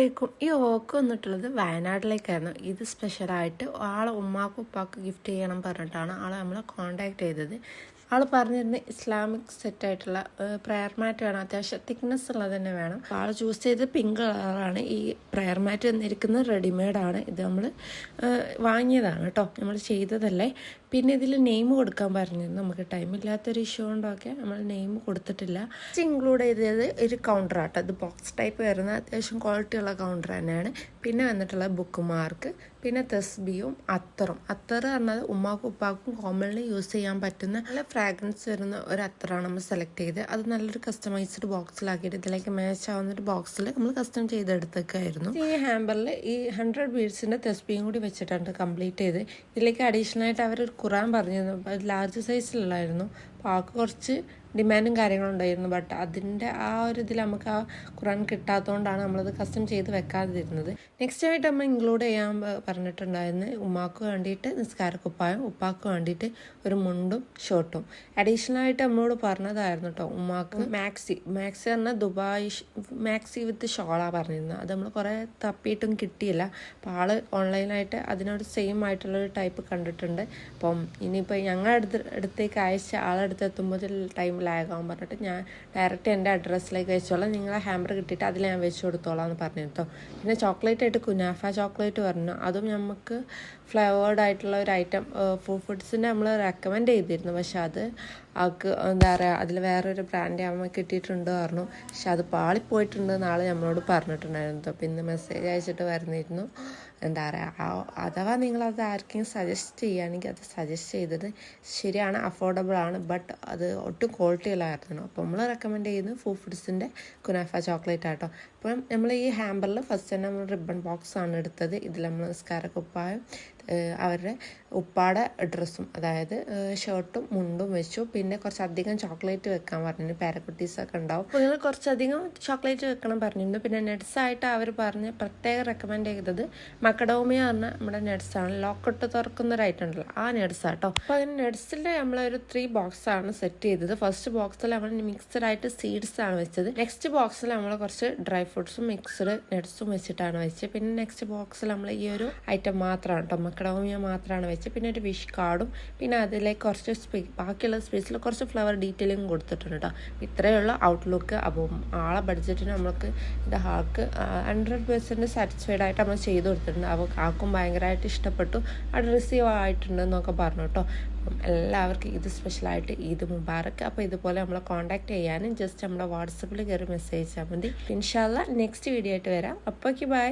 അസ്സലാമലൈക്കും ഈ ഓക്ക് വന്നിട്ടുള്ളത് വയനാട്ടിലേക്കായിരുന്നു. ഇത് സ്പെഷ്യലായിട്ട് ആളെ ഉമ്മാക്കും ഉപ്പാക്കും ഗിഫ്റ്റ് ചെയ്യണം പറഞ്ഞിട്ടാണ് ആളെ നമ്മളെ കോണ്ടാക്ട് ചെയ്തത്. ആൾ പറഞ്ഞിരുന്നത് ഇസ്ലാമിക് സെറ്റ് ആയിട്ടുള്ള പ്രയർ മാറ്റ് വേണം. അത്യാവശ്യം തിക്നെസ് ഉള്ളത് തന്നെ വേണം. ആൾ ചൂസ് ചെയ്ത് പിങ്ക് കളറാണ് ഈ പ്രയർ മാറ്റ് വന്നിരിക്കുന്നത്. റെഡിമെയ്ഡാണ് ഇത് നമ്മൾ വാങ്ങിയതാണ് കേട്ടോ നമ്മൾ ചെയ്തതല്ലേ. പിന്നെ ഇതിൽ നെയിം കൊടുക്കാൻ പറഞ്ഞിരുന്നു. നമുക്ക് ടൈം ഇല്ലാത്തൊരു ഇഷ്യൂ കൊണ്ടൊക്കെ നമ്മൾ നെയിം കൊടുത്തിട്ടില്ല. ഇൻക്ലൂഡ് ചെയ്തത് ഒരു കൗണ്ടർ ആട്ടോ. ഇത് ബോക്സ് ടൈപ്പ് വരുന്ന അത്യാവശ്യം ക്വാളിറ്റി ഉള്ള കൗണ്ടർ തന്നെയാണ്. പിന്നെ വന്നിട്ടുള്ള ബുക്ക് മാർക്ക് പിന്നെ തെസ്ബിയും അത്തറും. അത്തറ് പറഞ്ഞത് ഉമ്മാക്കും ഉപ്പാക്കും കോമൺലി യൂസ് ചെയ്യാൻ പറ്റുന്ന നല്ല ഫ്രാഗ്രൻസ് വരുന്ന ഒരു അത്തറാണ് നമ്മൾ സെലക്ട് ചെയ്ത് അത് നല്ലൊരു കസ്റ്റമൈസ്ഡ് ബോക്സിലാക്കിയിട്ട് ഇതിലേക്ക് മാച്ച് ആവുന്ന ഒരു ബോക്സിൽ നമ്മൾ കസ്റ്റം ചെയ്തെടുത്തേക്കായിരുന്നു. ഈ ഹാമ്പറിൽ ഈ ഹൺഡ്രഡ് ബീഡ്സിന്റെ തെസ്ബിയും കൂടി വെച്ചിട്ടാണ് കംപ്ലീറ്റ് ചെയ്ത് ഇതിലേക്ക് അഡീഷണൽ ആയിട്ട് അവർ ഒരു ഖുറാൻ പറഞ്ഞിരുന്നു ലാർജ് സൈസിലുള്ളായിരുന്നു അപ്പോൾ ആൾക്ക് കുറച്ച് ഡിമാൻഡും കാര്യങ്ങളും ഉണ്ടായിരുന്നു. ബട്ട് അതിന്റെ ആ ഒരു ഇതിൽ നമുക്ക് ആ ഖുറാൻ കിട്ടാത്തതുകൊണ്ടാണ് നമ്മളത് കസ്റ്റം ചെയ്ത് വെക്കാതിരുന്നത്. നെക്സ്റ്റ് ആയിട്ട് നമ്മൾ ഇൻക്ലൂഡ് ചെയ്യാൻ പറഞ്ഞിട്ടുണ്ടായിരുന്നു ഉമ്മാക്ക് വേണ്ടിയിട്ട് നിസ്കാരക്കുപ്പായം ഉപ്പാക്ക് വേണ്ടിയിട്ട് ഒരു മുണ്ടും ഷർട്ടും. അഡീഷണൽ ആയിട്ട് നമ്മളോട് പറഞ്ഞതായിരുന്നു കേട്ടോ ഉമ്മാക്ക് മാക്സി മാക്സി പറഞ്ഞാൽ ദുബായ് മാക്സി വിത്ത് ഷോളാണ് പറഞ്ഞിരുന്നത്. അത് നമ്മൾ കുറേ തപ്പിയിട്ടും കിട്ടിയില്ല. അപ്പോൾ ആൾ ഓൺലൈനായിട്ട് അതിനോട് സെയിം ആയിട്ടുള്ളൊരു ടൈപ്പ് കണ്ടിട്ടുണ്ട്. അപ്പം ഇനിയിപ്പോൾ ഞങ്ങളുടെ അടുത്ത് അടുത്തേക്ക് അയച്ച ആളടുത്ത് എത്തുമ്പോൾ ടൈം ലാഗാകും പറഞ്ഞിട്ട് ഞാൻ ഡയറക്റ്റ് എന്റെ അഡ്രസ്സിലേക്ക് വെച്ചോളാം നിങ്ങളെ ഹാമ്പർ കിട്ടിയിട്ട് അതിൽ ഞാൻ വെച്ച് കൊടുത്തോളാം എന്ന് പറഞ്ഞു കേട്ടോ. പിന്നെ ചോക്ലേറ്റ് ആയിട്ട് കുനാഫ ചോക്ലേറ്റ് പറഞ്ഞു. അതും നമുക്ക് ഫ്ലേവേർഡ് ആയിട്ടുള്ള ഒരു ഐറ്റം ഫുഡ് ഫുഡ്സിന്റെ നമ്മൾ റെക്കമെൻഡ് ചെയ്തിരുന്നു. പക്ഷെ അത് ആൾക്ക് എന്താ പറയുക അതിൽ വേറൊരു ബ്രാൻഡ് അമ്മ കിട്ടിയിട്ടുണ്ട് പറഞ്ഞു. പക്ഷെ അത് പാളിപ്പോയിട്ടുണ്ട് നാളെ നമ്മളോട് പറഞ്ഞിട്ടുണ്ടായിരുന്നു. അപ്പോൾ ഇന്ന് മെസ്സേജ് അയച്ചിട്ട് വരുന്നിരുന്നു എന്താ പറയുക അഥവാ നിങ്ങളത് ആർക്കെങ്കിലും സജസ്റ്റ് ചെയ്യുകയാണെങ്കിൽ അത് സജസ്റ്റ് ചെയ്തത് ശരിയാണ് അഫോർഡബിൾ ആണ്. ബട്ട് അത് ഒട്ടും ക്വാളിറ്റി ഉള്ളതായിരുന്നു. അപ്പോൾ നമ്മൾ റെക്കമെൻഡ് ചെയ്യുന്നത് ഫൂ ഫുഡ്സിന്റെ കുനാഫ ചോക്ലേറ്റ് ആട്ടോ. അപ്പം നമ്മൾ ഈ ഹാമ്പറിൽ ഫസ്റ്റ് തന്നെ നമ്മൾ റിബൺ ബോക്സ് ആണ് എടുത്തത്. ഇതിൽ നമ്മൾ നിസ്കാരക്കുപ്പായം ഏഹ് അവരുടെ ഉപ്പാടെ ഡ്രസ്സും അതായത് ഷർട്ടും മുണ്ടും വെച്ചു. പിന്നെ കുറച്ചധികം ചോക്ലേറ്റ് വെക്കാൻ പറഞ്ഞു പാരക്കുട്ടീസൊക്കെ ഉണ്ടാവും. അപ്പോൾ നിങ്ങൾ കുറച്ചധികം ചോക്ലേറ്റ് വെക്കണം പറഞ്ഞിരുന്നു. പിന്നെ ആയിട്ട് അവർ പറഞ്ഞ് പ്രത്യേകം റെക്കമെൻഡ് ചെയ്തത് മക്കഡോമിയ പറഞ്ഞ നമ്മുടെ നെഡ്സാണ് ആണ്. ലോക്കട്ട് തുറക്കുന്ന ഒരു ഐറ്റം ഉണ്ടല്ലോ ആ നെഡ്സ് ആട്ടോ. അപ്പോൾ അതിന് നട്സിന്റെ നമ്മളൊരു ത്രീ ബോക്സാണ് സെറ്റ് ചെയ്തത്. ഫസ്റ്റ് ബോക്സിൽ നമ്മൾ മിക്സഡ് ആയിട്ട് സീഡ്സ് ആണ് വെച്ചത്. നെക്സ്റ്റ് ബോക്സിൽ നമ്മൾ കുറച്ച് ഡ്രൈ ഫ്രൂട്ട്സും മിക്സഡ് നട്സും വെച്ചിട്ടാണ് വെച്ചത്. പിന്നെ നെക്സ്റ്റ് ബോക്സിൽ നമ്മൾ ഈ ഒരു ഐറ്റം മാത്രമാണ് കേട്ടോ മക്കഡോമിയ മാത്രമാണ് വെച്ചത് പിന്നെ ഒരു വിഷ് കാർഡും പിന്നെ അതിലെ കുറച്ച് സ്പേ ബാക്കിയുള്ള സ്പേസിൽ കുറച്ച് ഫ്ലവർ ഡീറ്റെയിലിംഗ് കൊടുത്തിട്ടുണ്ട് കേട്ടോ ഇത്രയുള്ള ഔട്ട്ലുക്ക് അപ്പം ആളെ ബഡ്ജറ്റിന് നമുക്ക് ഇത് ആൾക്ക് ഹൺഡ്രഡ് പെർസെന്റ് സാറ്റിസ്ഫൈഡ് ആയിട്ട് നമ്മൾ ചെയ്ത് കൊടുത്തിട്ടുണ്ട്. അപ്പോൾ ആൾക്കും ഭയങ്കരമായിട്ട് ഇഷ്ടപ്പെട്ടു. അത് റിസീവ് ആയിട്ടുണ്ട് എന്നൊക്കെ പറഞ്ഞു കേട്ടോ അപ്പം എല്ലാവർക്കും ഇത് സ്പെഷ്യലായിട്ട് ഈദ് മുബാറക്ക് അപ്പോൾ ഇതുപോലെ നമ്മളെ കോൺടാക്ട് ചെയ്യാനും ജസ്റ്റ് നമ്മുടെ വാട്സപ്പിൽ കയറി മെസ്സേജ് അയച്ചാൽ മതി. ഇൻഷാല്ല നെക്സ്റ്റ് വീഡിയോ ആയിട്ട് വരാം. അപ്പോഴേക്ക് ബൈ